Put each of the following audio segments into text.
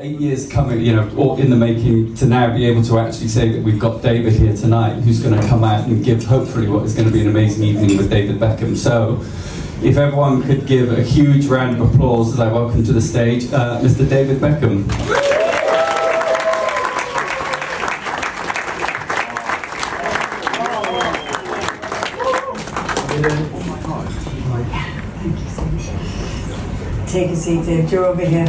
eight years coming, you know, or in the making to now be able to actually say that we've got David here tonight who's going to come out and give hopefully what is going to be an amazing evening with David Beckham. So, if everyone could give a huge round of applause as I welcome to the stage uh, Mr. David Beckham. Take a seat, Dave. You're over here.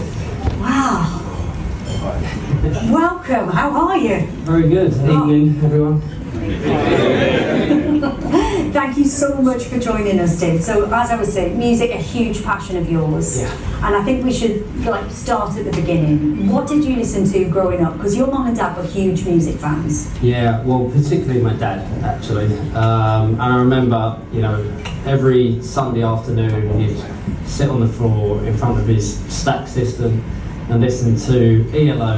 Welcome. How are you? Very good. Evening, everyone. Thank you so much for joining us, Dave. So, as I was saying, music a huge passion of yours, Yeah. and I think we should like start at the beginning. What did you listen to growing up? Because your mum and dad were huge music fans. Yeah, well, particularly my dad, actually. Um, and I remember, you know, every Sunday afternoon he'd sit on the floor in front of his stack system and listen to ELO,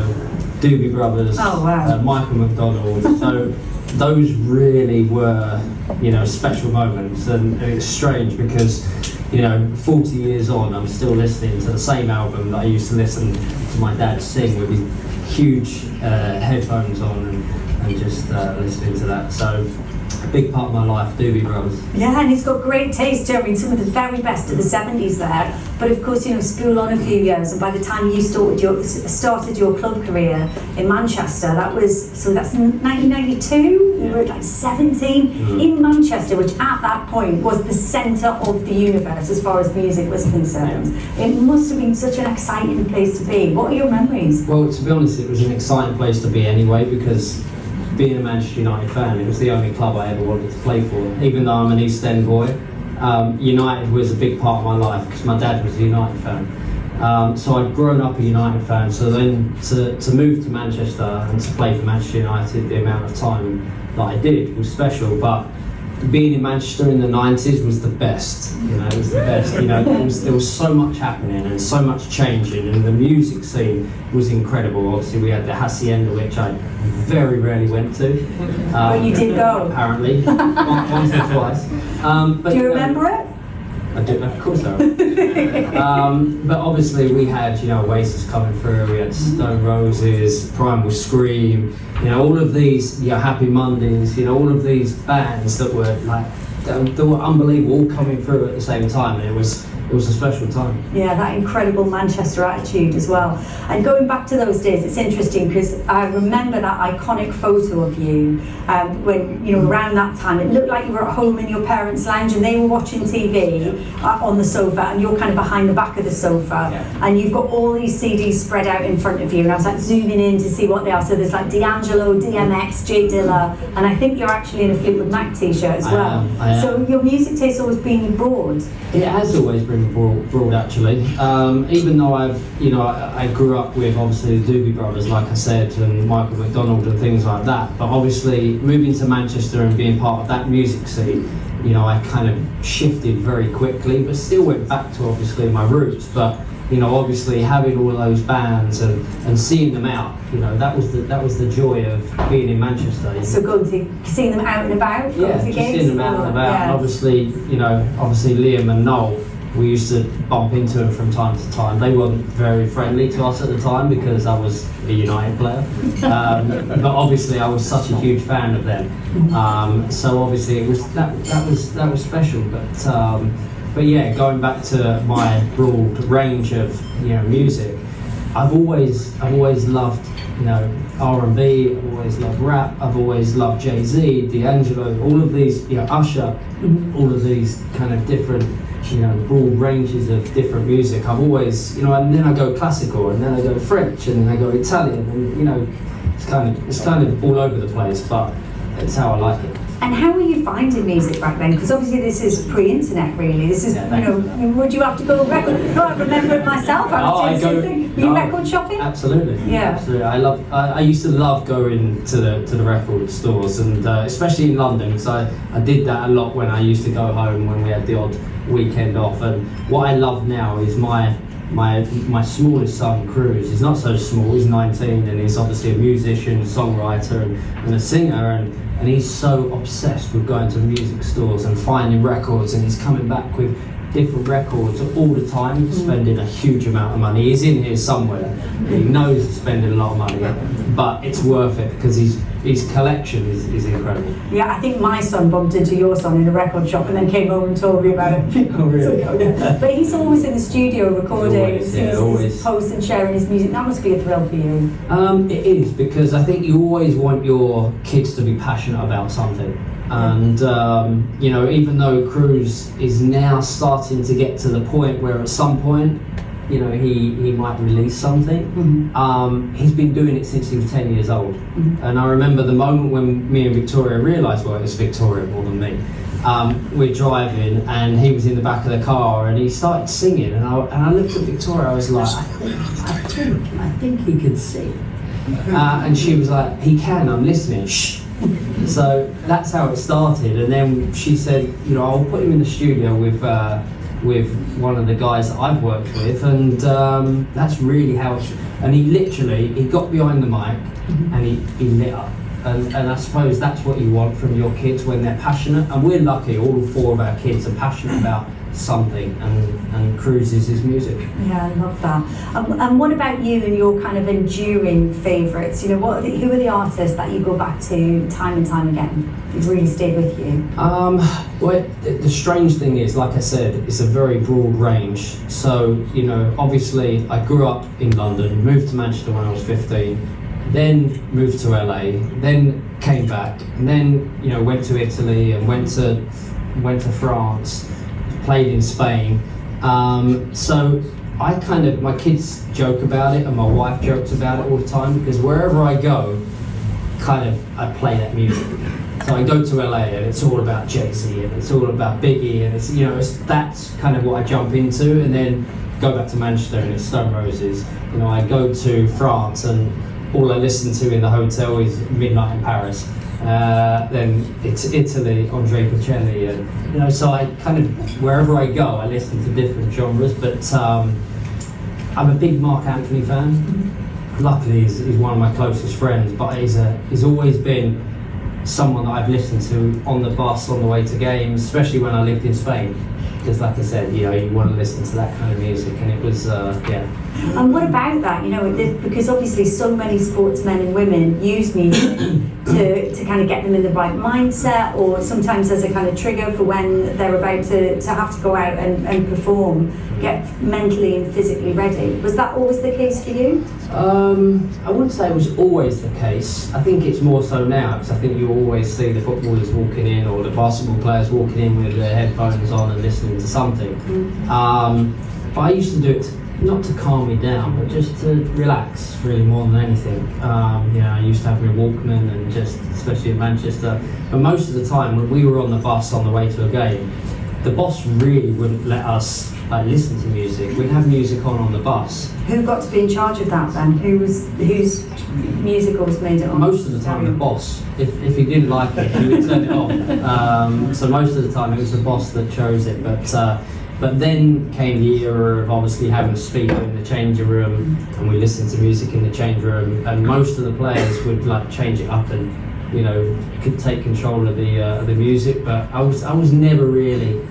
Doobie Brothers, Oh, wow. uh, Michael McDonald. so those really were, you know, special moments. And, and it's strange because, you know, 40 years on, I'm still listening to the same album that I used to listen to my dad sing with his huge uh, headphones on and, and just uh, listening to that. So, big part of my life, Doobie Brothers. Yeah, and he's got great taste, mean, some of the very best of the 70s there. But of course, you know, school on a few years, and by the time you started your, started your club career in Manchester, that was, so that's 1992, you were like 17 Mhm. in Manchester, which at that point was the centre of the universe as far as music was concerned. It must have been such an exciting place to be. What are your memories? Well, to be honest, it was an exciting place to be anyway because being a Manchester United fan, it was the only club I ever wanted to play for. Even though I'm an East End boy, um, United was a big part of my life because my dad was a United fan. Um, so I'd grown up a United fan. So then to, to move to Manchester and to play for Manchester United, the amount of time that I did was special. But being in Manchester in the 90s was the best. You know, it was the best. You know, there was, there was so much happening and so much changing, and the music scene was incredible. Obviously, we had the Hacienda, which I very rarely went to. Um, But you did go. Apparently, Once- or twice. Um, but, Do you know, remember it? I do, of course I um, but obviously we had, you know, Oasis coming through, we had Stone Roses, Primal Scream, you know, all of these, you know, Happy Mondays, you know, all of these bands that were like, that, that were unbelievable, all coming through at the same time, and it was, it was a special time. Yeah, that incredible Manchester attitude as well. And going back to those days, it's interesting because I remember that iconic photo of you um, when, you know, around that time. It looked like you were at home in your parents' lounge and they were watching TV uh, on the sofa and you're kind of behind the back of the sofa. Yeah. And you've got all these CDs spread out in front of you. And I was like zooming in to see what they are. So there's like D'Angelo, DMX, Jay Dilla, and I think you're actually in a Fleetwood Mac t shirt as I well. am, I am. So your music taste always been broad. It has always been broad, broad actually. Um, even though I've, you know, I, I grew up with obviously the Doobie Brothers, like I said, and Michael McDonald and things like that. But obviously, moving to Manchester and being part of that music scene, you know, I kind of shifted very quickly, but still went back to obviously my roots. But you know, obviously having all those bands and, and seeing them out, you know, that was the that was the joy of being in Manchester. So going to seeing them out and about, Yeah, seeing them out and about. And obviously, you know, obviously Liam and Noel, we used to bump into them from time to time. They weren't very friendly to us at the time because I was a United player. Um, but obviously, I was such a huge fan of them. Um, so obviously, it was that that was that was special. But um, but yeah, going back to my broad range of you know music, I've always I've always loved you know R and B. I've always loved rap. I've always loved Jay Z, D'Angelo. All of these, you know, Usher. All of these kind of different, you know, broad ranges of different music. I've always, you know, and then I go classical, and then I go French, and then I go Italian, and you know, it's kind of it's kind of all over the place, but it's how I like it. And how were you finding music back then? Because obviously this is pre-internet, really. This is, Yeah, you know, I mean, would you have to go record? No, I remember it myself. I Oh, was I go- something. Were you no. record shopping? Absolutely. Yeah. Absolutely. I love. I, I used to love going to the to the record stores, and uh, especially in London, because I, I did that a lot when I used to go home when we had the odd weekend off. And what I love now is my my my smallest son Cruz. He's not so small. He's 19, and he's obviously a musician, songwriter, and, and a singer. And and he's so obsessed with going to music stores and finding records, and he's coming back with different records all the time, mm. spending a huge amount of money. He's in here somewhere. He knows he's spending a lot of money, but it's worth it because his his collection is, is incredible. Yeah, I think my son bumped into your son in a record shop and then came home and told me about it. Oh, really? Yeah. But he's always in the studio recording, Always, yeah, always. he's posting, sharing his music. That must be a thrill for you. Um, it is because I think you always want your kids to be passionate about something. And um, you know, even though Cruz is now starting to get to the point where at some point, you know, he, he might release something. Mhm. Um, he's been doing it since he was 10 years old. And I remember the moment when me and Victoria realised, well, it was Victoria more than me. Um, we're driving and he was in the back of the car and he started singing. And I, and I looked at Victoria, I was like, I think, I think, I think he can sing. Uh, and she was like, he can, I'm listening. Shh. So that's how it started. And then she said, you know, I'll put him in the studio with uh, with one of the guys that I've worked with, and um, that's really how. It, and he literally he got behind the mic and he, he lit up. And, and I suppose that's what you want from your kids when they're passionate. And we're lucky, all four of our kids are passionate about something, and, and Cruz is his music. Yeah, I love that. And, and what about you and your kind of enduring favourites? You know, what are the, who are the artists that you go back to time and time again? Who've really stayed with you? Um, well, the, the strange thing is, like I said, it's a very broad range. So, you know, obviously, I grew up in London, moved to Manchester when I was 15, then moved to LA, then came back, and then, you know, went to Italy and went to went to France, played in Spain. Um, so I kind of, my kids joke about it, and my wife jokes about it all the time because wherever I go, kind of I play that music. So I go to LA and it's all about Jay Z and it's all about Biggie and it's you know it's that's kind of what I jump into and then go back to Manchester and it's Stone Roses. You know I go to France and all I listen to in the hotel is Midnight in Paris. Uh, then it's Italy, Andre Bocelli, and you know so I kind of wherever I go I listen to different genres. But um, I'm a big Mark Anthony fan luckily he's, he's one of my closest friends, but he's, a, he's always been someone that I've listened to on the bus on the way to games, especially when I lived in Spain. Because, like I said, you know, you want to listen to that kind of music, and it was, uh, yeah. And what about that? You know, it- because obviously so many sportsmen and women use music to, to kind of get them in the right mindset, or sometimes as a kind of trigger for when they're about to, to have to go out and, and perform, get mentally and physically ready. Was that always the case for you? Um, I wouldn't say it was always the case. I think it's more so now because I think you always see the footballers walking in or the basketball players walking in with their headphones on and listening to something. Um, but I used to do it not to calm me down, but just to relax, really more than anything. Um, you know, I used to have my Walkman and just, especially in Manchester. But most of the time, when we were on the bus on the way to a game, the boss really wouldn't let us like listen to music. We'd have music on on the bus, Who got to be in charge of that then? Who was whose musicals made it on? most of the time the boss if, if he didn't like it he would turn it off um, so most of the time it was the boss that chose it but uh, but then came the era of obviously having a speaker in the changing room and we listened to music in the change room and most of the players would like change it up and you know could take control of the uh, the music but I was I was never really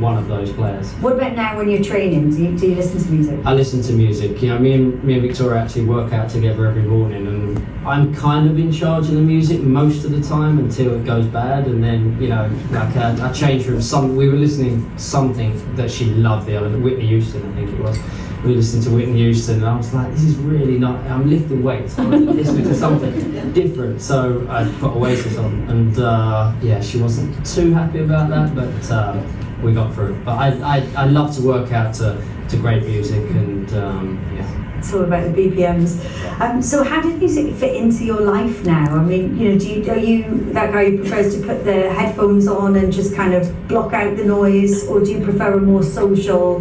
one of those players What about now when you're training? Do you, do you listen to music? I listen to music. You know, me and me and Victoria actually work out together every morning, and I'm kind of in charge of the music most of the time until it goes bad, and then you know, like uh, I change from some. We were listening to something that she loved the other Whitney Houston, I think it was. We listened to Whitney Houston, and I was like, this is really not. I'm lifting weights. I'm listening to something different. So I put Oasis on, and uh, yeah, she wasn't too happy about that, but. Uh, we got through. But I, I, I love to work out to, to great music and um, yeah. It's all about the BPMs. Um, so how did music fit into your life now? I mean, you know, do you, are you that guy who prefers to put the headphones on and just kind of block out the noise, or do you prefer a more social,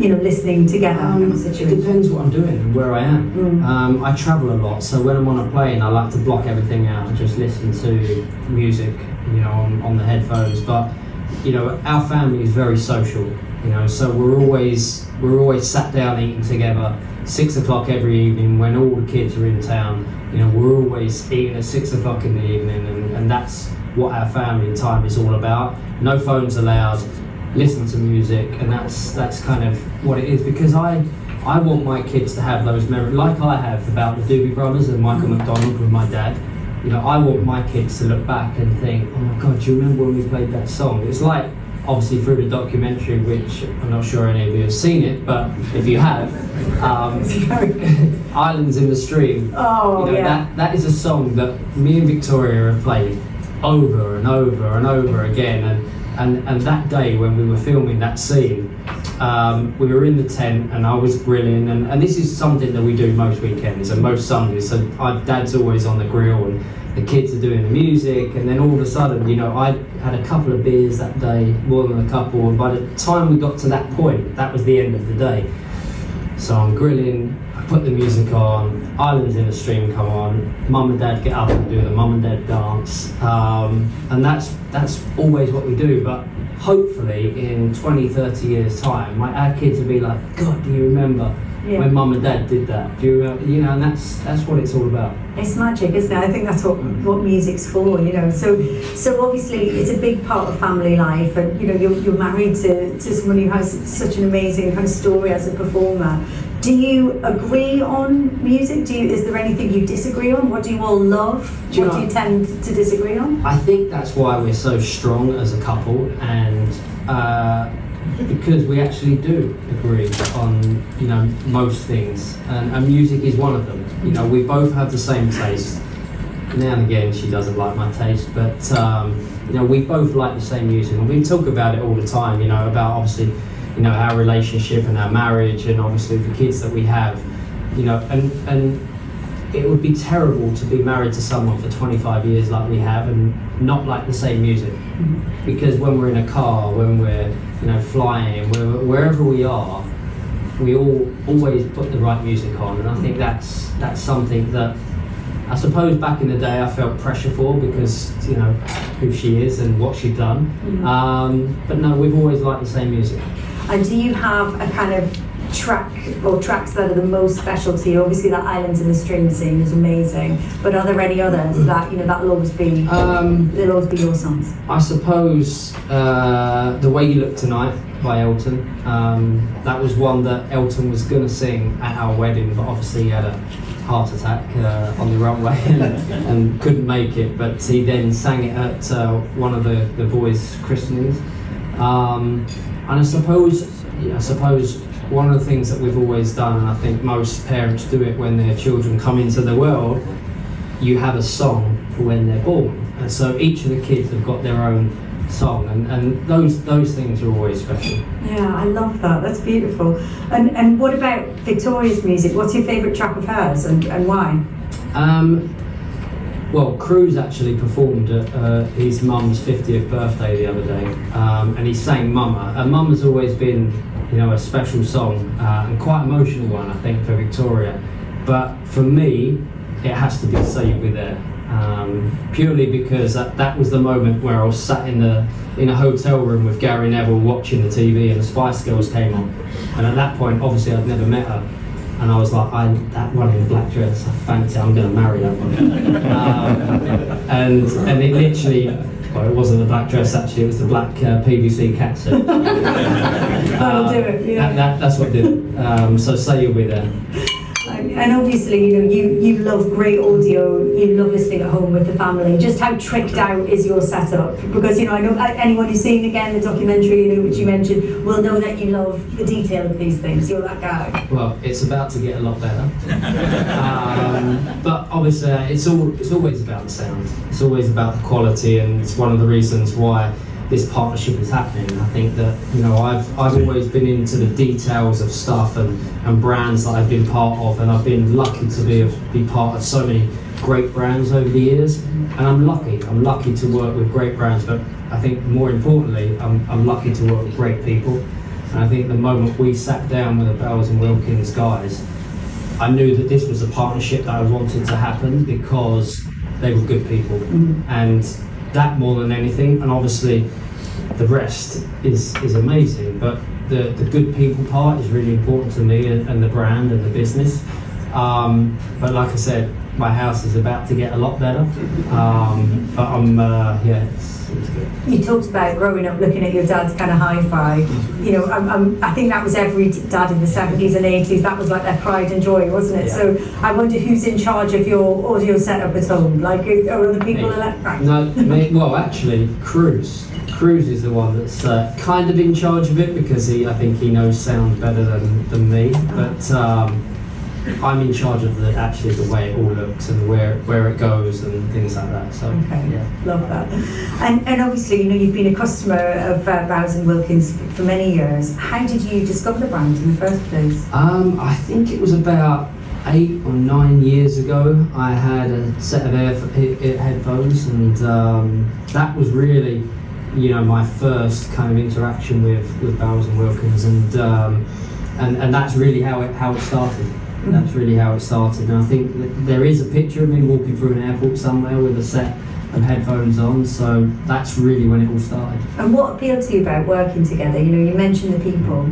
you know, listening together Um, it depends what I'm doing and where I am. Mm. Um, I travel a lot, so when I'm on a plane, I like to block everything out and just listen to music, you know, on, on the headphones. But you know, our family is very social, you know, so we're always we're always sat down eating together. Six o'clock every evening when all the kids are in town, you know, we're always eating at six o'clock in the evening, and, and that's what our family time is all about. No phones allowed. Listen to music, and that's that's kind of what it is. Because I I want my kids to have those memories, like I have about the Doobie Brothers and Michael McDonald with my dad. You know, I want my kids to look back and think, oh my God, do you remember when we played that song? It's like obviously through the documentary, which I'm not sure any of you have seen it, but if you have, um, Islands in the Stream. Oh, you know, yeah. that, that is a song that me and Victoria have played over and over and over again. And, and, and that day when we were filming that scene, um, we were in the tent and I was grilling. And, and this is something that we do most weekends and most Sundays. So dad's always on the grill and the kids are doing the music. And then all of a sudden, you know, I had a couple of beers that day, more than a couple. And by the time we got to that point, that was the end of the day. So I'm grilling, I put the music on, Islands in the Stream come on, mum and dad get up and do the mum and dad dance. Um, and that's that's always what we do. But hopefully in 20, 30 years' time, my our kids will be like, God, do you remember Yeah. when mum and dad did that? Do you remember? You know, and that's that's what it's all about. It's magic, isn't it? I think that's what what music's for, you know. So, so obviously it's a big part of family life, and you know you're, you're married to, to someone who has such an amazing kind of story as a performer. Do you agree on music? Do you, is there anything you disagree on? What do you all love? Do you what do you tend to disagree on? I think that's why we're so strong as a couple, and uh, because we actually do agree on you know most things, and, and music is one of them. You know, we both have the same taste. Now and again, she doesn't like my taste, but um, you know, we both like the same music, and we talk about it all the time. You know, about obviously, you know, our relationship and our marriage, and obviously the kids that we have. You know, and and it would be terrible to be married to someone for 25 years like we have and not like the same music. Mm-hmm. Because when we're in a car when we're you know flying wherever we are we all always put the right music on. And i think mm-hmm. that's that's something that i suppose back in the day i felt pressure for because you know who she is and what she'd done. Mm-hmm. Um, but no we've always liked the same music And do you have a kind of track or tracks that are the most special to you? Obviously, that Islands in the Stream scene is amazing, but are there any others that you know that'll always be um, they'll always be your songs? I suppose uh, The Way You Look Tonight by Elton. Um, that was one that Elton was going to sing at our wedding, but obviously he had a heart attack uh, on the runway and, and couldn't make it. But he then sang it at uh, one of the, the boys' christenings. Um, and I suppose, yeah, I suppose one of the things that we've always done, and I think most parents do it when their children come into the world, you have a song for when they're born. And so each of the kids have got their own song, and, and those those things are always special. Yeah, I love that. That's beautiful. And and what about Victoria's music? What's your favourite track of hers and, and why? Um, well, Cruz actually performed at uh, his mum's 50th birthday the other day, um, and he sang Mama. And Mama's always been, you know, a special song uh, and quite emotional one, I think, for Victoria. But for me, it has to be Say You'll Be There. Um, purely because that, that was the moment where I was sat in the in a hotel room with Gary Neville watching the TV and the Spice Girls came on, and at that point, obviously, I'd never met her, and I was like, I that one in the black dress, I fancy, I'm going to marry that one. um, and and it literally, well, it wasn't the black dress actually, it was the black uh, PVC catsuit. That'll do it, yeah. That, that, that's what did it. Um, so say you'll be there. And obviously, you know, you, you love great audio, you love listening at home with the family. Just how tricked out is your setup? Because, you know, I know uh, anyone who's seen again the documentary, you know, which you mentioned, will know that you love the detail of these things. You're that guy. Well, it's about to get a lot better. um, but obviously, uh, it's all it's always about the sound. It's always about the quality, and it's one of the reasons why this partnership is happening. I think that you know I've I've always been into the details of stuff and, and brands that I've been part of, and I've been lucky to be be part of so many great brands over the years. And I'm lucky. I'm lucky to work with great brands, but I think more importantly, I'm, I'm lucky to work with great people. And I think the moment we sat down with the Bells and Wilkins guys, I knew that this was a partnership that I wanted to happen because they were good people. Mm-hmm. And that more than anything, and obviously the rest is, is amazing, but the, the good people part is really important to me and, and the brand and the business. Um, but like I said, my house is about to get a lot better. Um, but I'm, uh, yeah. You talked about growing up looking at your dad's kind of hi-fi. You know, I'm, I'm, I think that was every dad in the 70s and 80s. That was like their pride and joy, wasn't it? Yeah. So I wonder who's in charge of your audio setup at home. Like, are other people Me. elect? Right. No, me, well, actually, Cruz. Cruz is the one that's uh, kind of in charge of it because he, I think he knows sound better than, than me. But um, I'm in charge of the actually the way it all looks and where where it goes and things like that. So Okay. yeah. Love that. And, and obviously, you know, you've been a customer of uh, Bowes and Wilkins for many years. How did you discover the brand in the first place? Um, I think it was about eight or nine years ago. I had a set of air, headphones, and um, that was really, you know, my first kind of interaction with with Bowers and Wilkins, and um, and and that's really how it how it started. That's really how it started, and I think there is a picture of me walking through an airport somewhere with a set of headphones on. So that's really when it all started. And what appealed to you about working together? You know, you mentioned the people.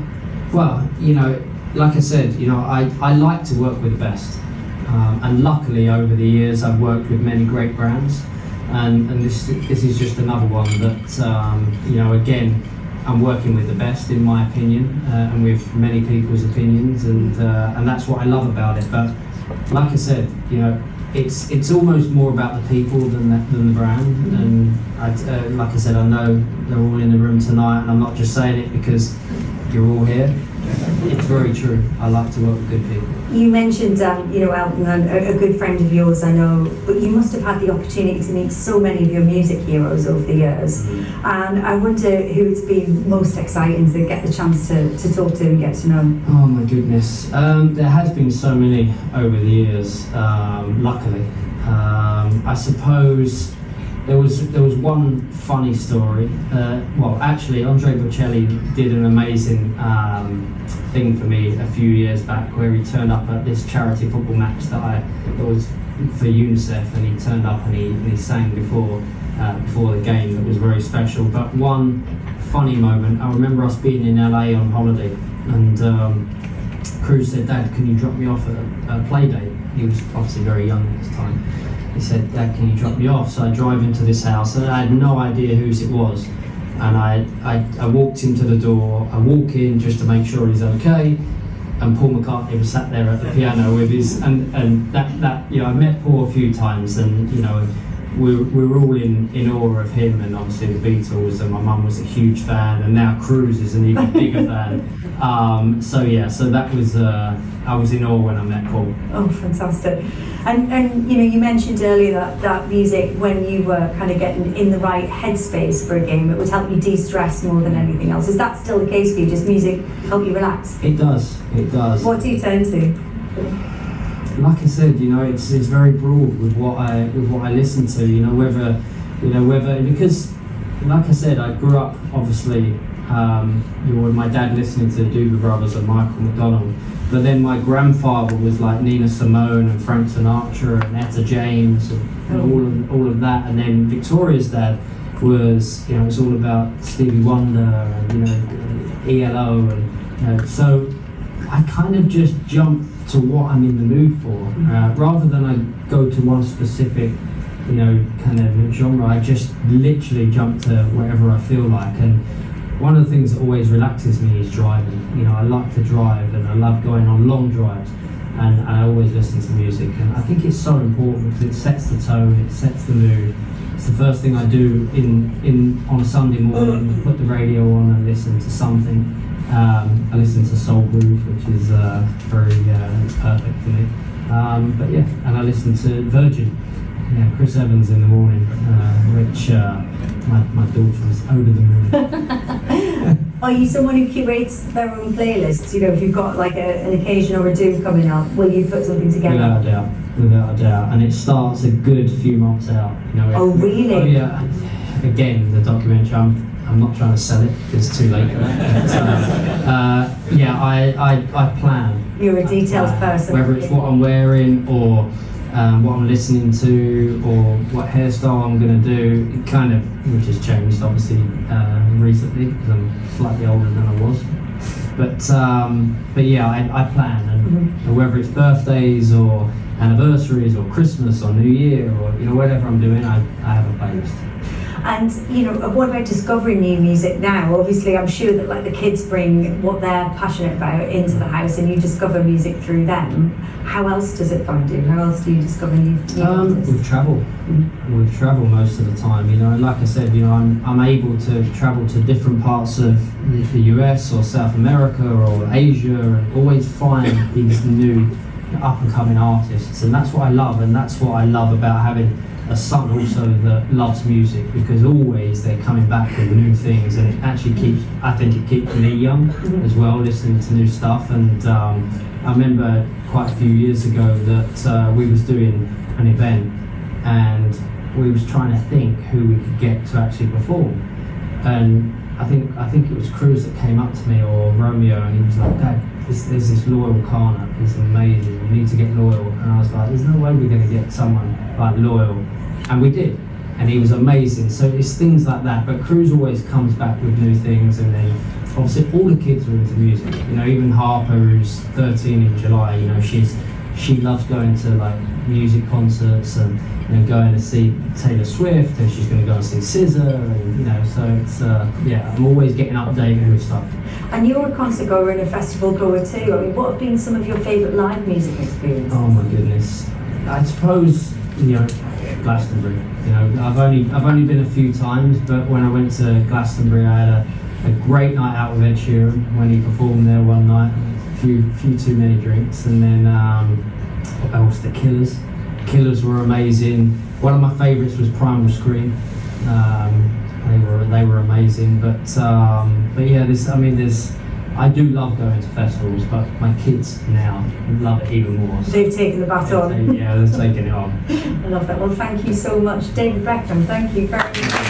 Well, you know, like I said, you know, I, I like to work with the best. Um, and luckily, over the years, I've worked with many great brands. And, and this, this is just another one that, um, you know, again, I'm working with the best, in my opinion, uh, and with many people's opinions. And, uh, and that's what I love about it. But like I said, you know, it's, it's almost more about the people than the, than the brand. And I, uh, like I said, I know they're all in the room tonight, and I'm not just saying it because you're all here. It's very true. I like to work with good people. You mentioned, um, you know, Elton, a, a good friend of yours, I know, but you must have had the opportunity to meet so many of your music heroes over the years. And I wonder who it's been most exciting to get the chance to, to talk to and get to know. Oh my goodness. Um, there has been so many over the years. Um, luckily, um, I suppose there was there was one funny story. Uh, well, actually, Andre Bocelli did an amazing um, thing for me a few years back, where he turned up at this charity football match that I that was for UNICEF, and he turned up and he, and he sang before uh, before the game. That was very special. But one funny moment, I remember us being in LA on holiday, and um, Cruz said, "Dad, can you drop me off at a play date?" He was obviously very young at this time. He said, Dad, can you drop me off? So I drive into this house, and I had no idea whose it was. And I, I, I walked into the door. I walk in just to make sure he's okay. And Paul McCartney was sat there at the piano with his, and, and that, that, you know, I met Paul a few times, and, you know, we, we were all in, in awe of him and obviously the Beatles, and my mum was a huge fan, and now Cruz is an even bigger fan. Um, so yeah, so that was, uh, I was in awe when I met Paul. Oh, fantastic. And, and you know, you mentioned earlier that, that music, when you were kind of getting in the right headspace for a game, it would help you de-stress more than anything else. Is that still the case for you? Just music help you relax? It does, it does. What do you turn to? like I said, you know, it's it's very broad with what I with what I listen to. You know, whether you know whether because, like I said, I grew up obviously. Um, you know, my dad listening to the Doobie Brothers and Michael McDonald, but then my grandfather was like Nina Simone and Frank Sinatra and Etta James and, and all of all of that, and then Victoria's dad was you know it's all about Stevie Wonder and you know ELO and you know so I kind of just jump to what I'm in the mood for, uh, rather than I go to one specific, you know, kind of genre. I just literally jump to whatever I feel like. And one of the things that always relaxes me is driving. You know, I like to drive, and I love going on long drives. And I always listen to music, and I think it's so important because it sets the tone, it sets the mood. It's the first thing I do in, in on a Sunday morning. Put the radio on and listen to something. Um, I listen to Soul Groove, which is uh, very uh, perfect for me. Um, but yeah, and I listen to Virgin, yeah, Chris Evans in the morning, uh, which uh, my, my daughter is over the moon. Are you someone who curates their own playlists? You know, if you've got like a, an occasion or a do coming up, will you put something together? Without a doubt, without a doubt, and it starts a good few months out. You know. Oh, really? Oh yeah. Again, the documentary. I'm, I'm not trying to sell it because it's too late. But, uh, uh, yeah, I, I, I plan. You're a detailed person. Whether it's what I'm wearing or um, what I'm listening to or what hairstyle I'm going to do, it kind of, which has changed obviously uh, recently because I'm slightly older than I was. But um, but yeah, I, I plan, and Mhm. whether it's birthdays or anniversaries or Christmas or New Year or you know whatever I'm doing, I, I have a playlist. And you know, what about discovering new music now? Obviously, I'm sure that like the kids bring what they're passionate about into the house, and you discover music through them. How else does it find you? How else do you discover new, new Um, artists? with travel, with travel most of the time, you know. Like I said, you know, I'm, I'm able to travel to different parts of the, the US or South America or Asia, and always find these new up and coming artists. And that's what I love, and that's what I love about having a son also that loves music because always they're coming back with new things, and it actually keeps. I think it keeps me young as well, listening to new stuff. And um, I remember quite a few years ago that uh, we was doing an event and we was trying to think who we could get to actually perform. And I think I think it was Cruz that came up to me or Romeo, and he was like, "Dad, this, there's this Loyal Kana. He's amazing. We need to get Loyal." And I was like, "There's no way we're going to get someone like Loyal," and we did. And he was amazing. So it's things like that. But Cruz always comes back with new things, and then obviously all the kids are into music. You know, even Harper, who's 13 in July. You know, she's she loves going to like music concerts and you know going to see Taylor Swift, and she's going to go and see SZA, and you know, so it's uh, yeah, I'm always getting updated with stuff. And you're a concert goer and a festival goer too. I mean, what have been some of your favourite live music experiences? Oh my goodness! I suppose you know Glastonbury. You know, I've only I've only been a few times, but when I went to Glastonbury, I had a, a great night out with Ed Sheeran when he performed there one night. A few few too many drinks, and then um, what else? The Killers. Killers were amazing. One of my favourites was Primal Scream. Um, they were they were amazing, but um, but yeah, this I mean there's. I do love going to festivals, but my kids now love it even more. So They've taken the baton. yeah, they're taking it on. I love that. Well, thank you so much, David Beckham. Thank you very much.